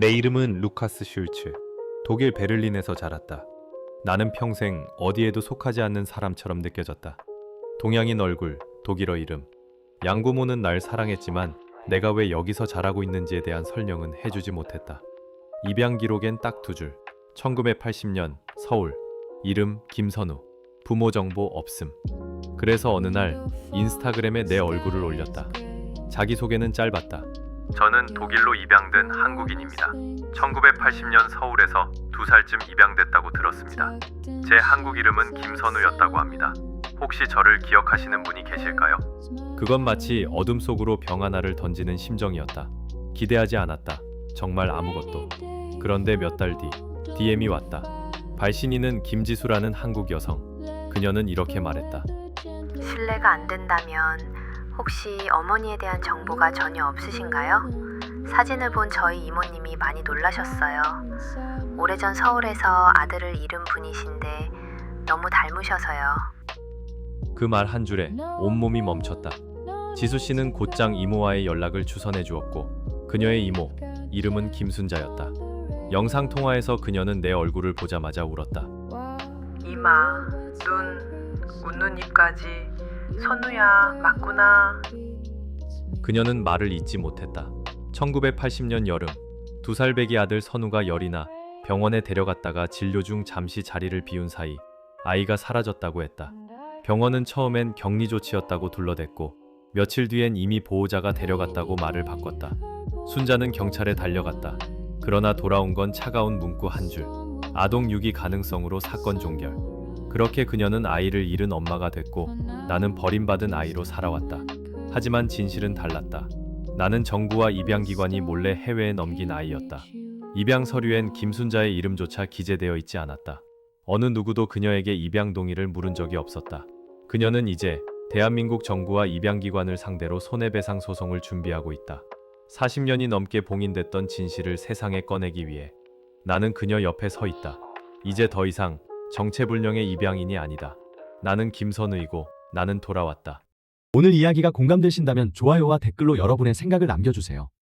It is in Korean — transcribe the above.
내 이름은 루카스 슐츠. 독일 베를린에서 자랐다. 나는 평생 어디에도 속하지 않는 사람처럼 느껴졌다. 동양인 얼굴, 독일어 이름. 양고모는 날 사랑했지만 내가 왜 여기서 자라고 있는지에 대한 설명은 해주지 못했다. 입양 기록엔 딱 두 줄. 1980년 서울. 이름 김선우. 부모 정보 없음. 그래서 어느 날 인스타그램에 내 얼굴을 올렸다. 자기소개는 짧았다. 저는 독일로 입양된 한국인입니다. 1980년 서울에서 두 살쯤 입양됐다고 들었습니다. 제 한국 이름은 김선우였다고 합니다. 혹시 저를 기억하시는 분이 계실까요? 그건 마치 어둠 속으로 병 하나를 던지는 심정이었다. 기대하지 않았다. 정말 아무것도. 그런데 몇 달 뒤 DM이 왔다. 발신인은 김지수라는 한국 여성. 그녀는 이렇게 말했다. 실례가 안 된다면 혹시 어머니에 대한 정보가 전혀 없으신가요? 사진을 본 저희 이모님이 많이 놀라셨어요. 오래전 서울에서 아들을 잃은 분이신데 너무 닮으셔서요. 그 말 한 줄에 온몸이 멈췄다. 지수 씨는 곧장 이모와의 연락을 주선해 주었고 그녀의 이모 이름은 김순자였다. 영상 통화에서 그녀는 내 얼굴을 보자마자 울었다. 이마, 눈, 웃는 입까지 선우야 맞구나. 그녀는 말을 잊지 못했다. 1980년 여름 두 살 배기 아들 선우가 열이 나 병원에 데려갔다가 진료 중 잠시 자리를 비운 사이 아이가 사라졌다고 했다. 병원은 처음엔 격리 조치였다고 둘러댔고 며칠 뒤엔 이미 보호자가 데려갔다고 말을 바꿨다. 순자는 경찰에 달려갔다. 그러나 돌아온 건 차가운 문구 한 줄. 아동 유기 가능성으로 사건 종결. 그렇게 그녀는 아이를 잃은 엄마가 됐고 나는 버림받은 아이로 살아왔다. 하지만 진실은 달랐다. 나는 정부와 입양기관이 몰래 해외에 넘긴 아이였다. 입양 서류엔 김순자의 이름조차 기재되어 있지 않았다. 어느 누구도 그녀에게 입양 동의를 물은 적이 없었다. 그녀는 이제 대한민국 정부와 입양기관을 상대로 손해배상 소송을 준비하고 있다. 40년이 넘게 봉인됐던 진실을 세상에 꺼내기 위해 나는 그녀 옆에 서 있다. 이제 더 이상 정체불명의 입양인이 아니다. 나는 김선우이고 나는 돌아왔다. 오늘 이야기가 공감되신다면 좋아요와 댓글로 여러분의 생각을 남겨주세요.